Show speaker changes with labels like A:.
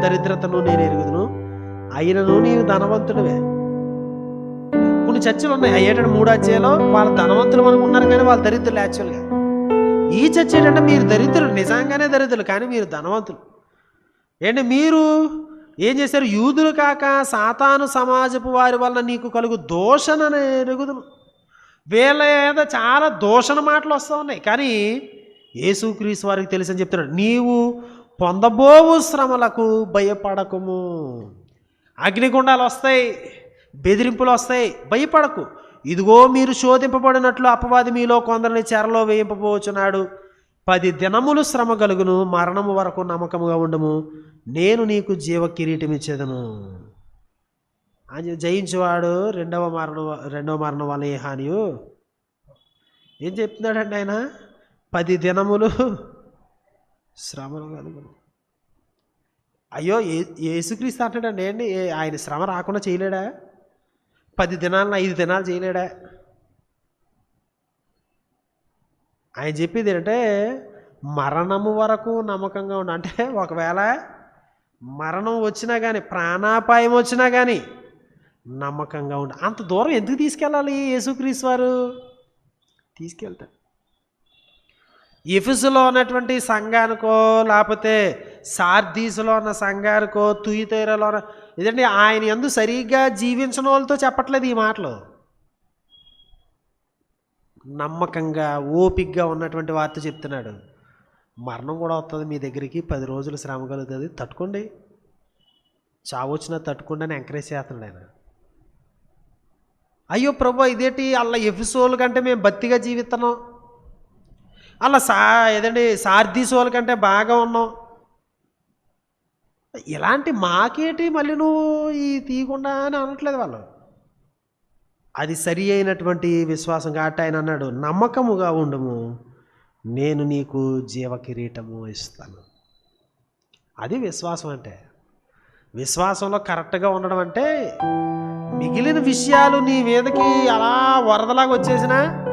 A: దరిద్రతను నేను ఎరుగుదును. అయినను నీవు ధనవంతుడివే. కొన్ని చర్చలు ఉన్నాయి. అయ్యేటప్పుడు మూడు అధ్యాయంలో వాళ్ళ ధనవంతులు అనుకున్నారు కానీ వాళ్ళు దరిద్రులు యాక్చువల్గా ఈ చర్చ ఏంటంటే మీరు దరిద్రులు నిజంగానే దరిద్రులు కానీ మీరు ధనవంతులు. ఏంటి? మీరు ఏం చేశారు? యూదులు కాక సాతాను సమాజపు వారి వలన నీకు కలుగు దోషణ ఎరుగుదును. వీళ్ళ మీద చాలా దోషణ మాటలు వస్తూ ఉన్నాయి. కానీ యేసుక్రీస్తు వారికి తెలుసు అని చెప్తున్నాడు. నీవు పొందబోవు శ్రమలకు భయపడకుము. అగ్నిగుండాలు వస్తాయి బెదిరింపులు వస్తాయి భయపడకు. ఇదిగో మీరు శోధింపబడినట్లు అపవాది మీలో కొందరిని చెరలో వేయింపబోచున్నాడు. పది దినములు శ్రమ కలుగును మరణము వరకు నమ్మకముగా ఉండము. నేను నీకు జీవ కిరీటం ఇచ్చేదను అని జయించేవాడు రెండవ మరణం రెండవ మరణం వల్ల ఏ హానియు? ఏం చెప్తున్నాడండి ఆయన? పది దినములు శ్రమలు కలుగును అయ్యో ఏ యేసుక్రీస్తు అంటాడండి ఏంటి? ఆయన శ్రమ రాకుండా చేయలేడా? పది దినాలను ఐదు దినాలు చేయలేడా? ఆయన చెప్పేది ఏంటంటే మరణము వరకు నమ్మకంగా ఉండు. అంటే ఒకవేళ మరణం వచ్చినా కానీ ప్రాణాపాయం వచ్చినా కానీ నమ్మకంగా ఉండు. అంత దూరం ఎందుకు తీసుకెళ్ళాలి యేసుక్రీస్తు వారు? తీసుకెళ్తాడు ఎఫెసులో ఉన్నటువంటి సంఘానికో లేకపోతే సార్దీసులో ఉన్న సంఘానికో తుయితేరలో ఉన్న ఇదండి ఆయన ఎందు సరిగ్గా జీవించిన వాళ్ళతో చెప్పట్లేదు ఈ మాటలు. నమ్మకంగా ఓపిగ్గా ఉన్నటువంటి వార్త చెప్తున్నాడు. మరణం కూడా వస్తుంది మీ దగ్గరికి పది రోజులు శ్రమ కలుగుతుంది తట్టుకోండి. చావొచ్చినా తట్టుకోండి అని ఎంకరేజ్ చేస్తున్నాడు ఆయన. అయ్యో ప్రభు ఇదేంటి? అలా ఎఫిసోల్ కంటే మేము బత్తిగా జీవిస్తున్నాం. అలా సా ఏదండి సార్దీసోల కంటే బాగా ఉన్నాం. ఇలాంటి మాకేటి మళ్ళీ నువ్వు ఈ తీయకుండా అని అనట్లేదు వాళ్ళు. అది సరి అయినటువంటి విశ్వాసం కాబట్టి ఆయన అన్నాడు నమ్మకముగా ఉండము నేను నీకు జీవ కిరీటము ఇస్తాను. అది విశ్వాసం అంటే. విశ్వాసంలో కరెక్ట్గా ఉండడం అంటే మిగిలిన విషయాలు నీ మీదకి అలా వరదలాగా వచ్చేసినా